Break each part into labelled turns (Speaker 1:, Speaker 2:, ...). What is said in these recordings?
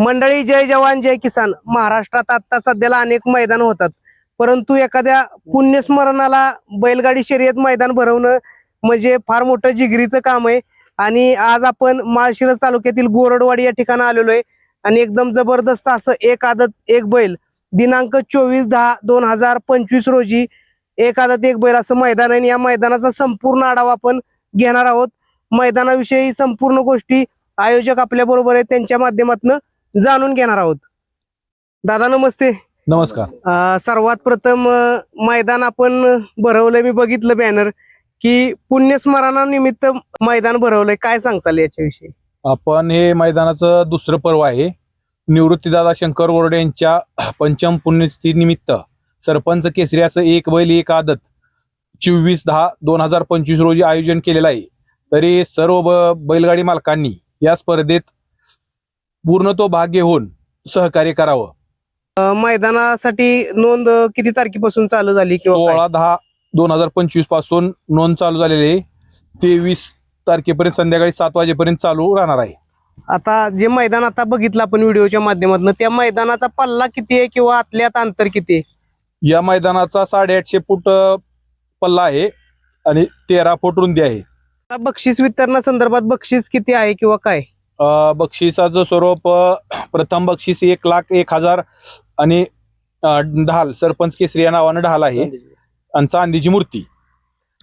Speaker 1: मंडळी जय जवान जय किसान. महाराष्ट्रात आता सध्याला अनेक मैदान होतात. परंतु एखाद्या पुण्यस्मरणाला बैलगाडी शर्यत मैदान भरवणं म्हणजे फार मोठं जिगरीचं काम आहे. आणि आज आपण माळशिरस तालुक्यातील गोरडवाडी या ठिकाणी आलेलो आहे. आणि एकदम जबरदस्त असं एक आदत एक बैल. दिनांक चोवीस दहा दोन हजार पंचवीस रोजी एक आदत एक बैल असं मैदान आहे. आणि या मैदानाचा संपूर्ण आढावा आपण घेणार आहोत. मैदानाविषयी संपूर्ण गोष्टी आयोजक आपल्याबरोबर आहे आहेत. त्यांच्या माध्यमातून जाणून घेणार आहोत. दादा नमस्ते.
Speaker 2: नमस्कार.
Speaker 1: अं, सर्वात प्रथम अं, मैदान आपण भरवलंय. मी बघितलं बॅनर की पुण्यस्मरणानिमित्त मैदान भरवलंय. काय सांगचाल याच्याविषयी?
Speaker 2: आपण हे मैदानाचं दुसरं पर्व आहे. निवृत्तीदादा शंकर बोर्डे यांच्या पंचम पुण्यतिथी निमित्त सरपंच केसऱ्याचं एक बैल एक आदत चोवीस दहा दोन हजार पंचवीस रोजी आयोजन केलेलं आहे. तरी सर्व ब- बैलगाडी मालकांनी या स्पर्धेत पूर्ण तो भाग घेऊन सहकार्य करावं.
Speaker 1: मैदानासाठी नोंद किती तारखेपासून चालू झाली किंवा?
Speaker 2: सोळा दहा दोन हजार पंचवीसपासून नोंद चालू झालेली आहे. तेवीस तारखेपर्यंत संध्याकाळी सात वाजेपर्यंत चालू राहणार आहे.
Speaker 1: आता जे मैदान आता बघितलं आपण व्हिडिओच्या माध्यमातून त्या मैदानाचा पल्ला किती आहे किंवा आतल्यात अंतर किती आहे?
Speaker 2: या मैदानाचा साडेआठशे फूट अ, पल्ला आहे आणि तेरा फूट रुंदी आहे.
Speaker 1: आता बक्षीस वितरणासंदर्भात बक्षीस किती आहे किंवा काय?
Speaker 2: बक्षिसाचं स्वरूप प्रथम बक्षीस एक लाख एक हजार आणि ढाल सरपंच केसरी या नावानं ढाल आहे. आणि चांदीची मूर्ती.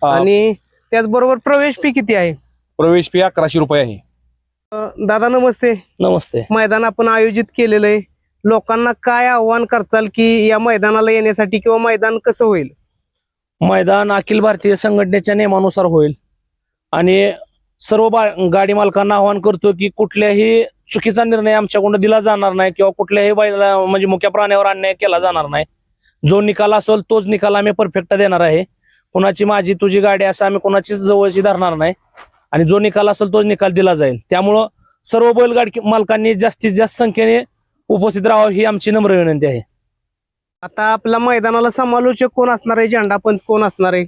Speaker 1: आणि त्याचबरोबर प्रवेश फी किती आहे?
Speaker 2: प्रवेश फी अकराशे रुपये आहे.
Speaker 1: अं, दादा नमस्ते.
Speaker 3: नमस्ते.
Speaker 1: मैदान आपण आयोजित केलेलं आहे. लोकांना काय आव्हान करचाल की या मैदानाला येण्यासाठी किंवा मैदान कसं होईल?
Speaker 3: मैदान अखिल भारतीय संघटनेच्या नियमानुसार होईल. आणि सर्व गाडी मालकांना आवाहन करतो की कुठल्याही चुकीचा निर्णय आमच्याकडून दिला जाणार नाही किंवा कुठल्याही बैला म्हणजे मुख्य प्राण्यावर अन्याय केला जाणार नाही. जो निकाल असेल तोच निकाल आम्ही परफेक्ट देणार आहे. कुणाची माझी तुझी गाडी असं आम्ही कुणाचीच जवळची धरणार नाही. आणि जो निकाल असेल तोच निकाल दिला जाईल. त्यामुळं सर्व बैलगाडी मालकांनी जास्तीत जास्त संख्येने उपस्थित राहावं ही आमची नम्र विनंती आहे.
Speaker 1: आता आपल्या मैदानाला समालोचक कोण असणार आहे? झेंडा पंच कोण असणार आहे?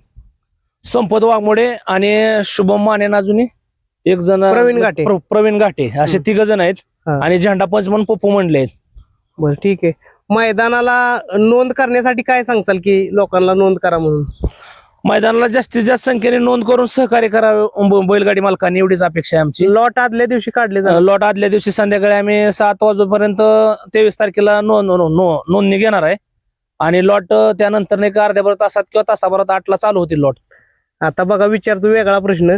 Speaker 3: संपत वाघमोडे आणि शुभम माने अजून एक जण
Speaker 1: प्रवीण घाटे.
Speaker 3: प्र- प्रवीण घाटे असे. तिघ जण आहेत
Speaker 1: हा.
Speaker 3: आणि झेंडा पंच म्हणून पप्पू म्हणले आहेत.
Speaker 1: बरं ठीक आहे. मैदानाला नोंद करण्यासाठी काय सांगचाल की लोकांना नोंद करा म्हणून?
Speaker 3: मैदानाला जास्तीत जास्त संख्येने नोंद करून सहकार्य करावे ब- बैलगाडी मालकांनी एवढीच अपेक्षा आहे आमची.
Speaker 1: लॉट आदल्या दिवशी काढले
Speaker 3: लॉट आदल्या दिवशी संध्याकाळी आम्ही सात वाजेपर्यंत तेवीस तारखेला नोंद नो- नो- नोंदणी घेणार आहे. आणि लॉट त्यानंतर एक अर्ध्याभर तासात किंवा तासाभरात आठला चालू होतील लॉट.
Speaker 1: आता बघा विचारतो वेगळा प्रश्न.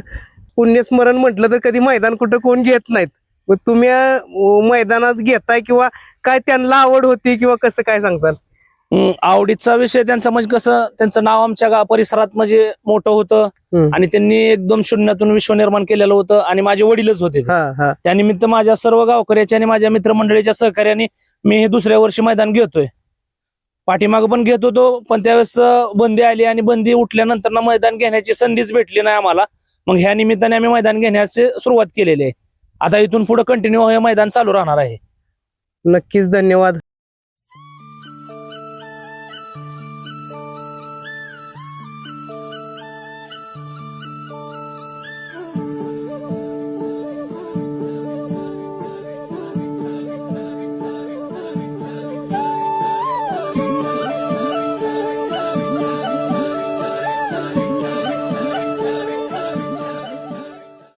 Speaker 1: पुण्यस्मरण म्हटलं तर कधी मैदान कुठं कोण घेत नाहीत. मग तुम्ही मैदानात घेताय किंवा काय त्यांना आवड होती किंवा कसं काय
Speaker 3: हम्म, आवडीचा विषय त्यांचा म्हणजे कसं त्यांचं नाव आमच्या परिसरात म्हणजे मोठं होतं. आणि त्यांनी एकदम शून्यातून विश्व निर्माण केलेलं होतं आणि माझे वडीलच होते त्यानिमित्त माझ्या सर्व गावकऱ्याच्या आणि माझ्या मित्रमंडळीच्या सहकार्याने मी हे दुसऱ्या वर्षी मैदान घेतोय. पाठीमाग पण घेत होतो पण त्यावेळेस बंदी आली आणि बंदी उठल्यानंतर ना मैदान घेण्याची संधीच भेटली नाही आम्हाला. मग ह्या निमित्ताने आम्ही मैदान घेण्याची सुरुवात केलेली आहे. आता इथून पुढे कंटिन्यू हे मैदान चालू राहणार आहे.
Speaker 1: नक्कीच धन्यवाद.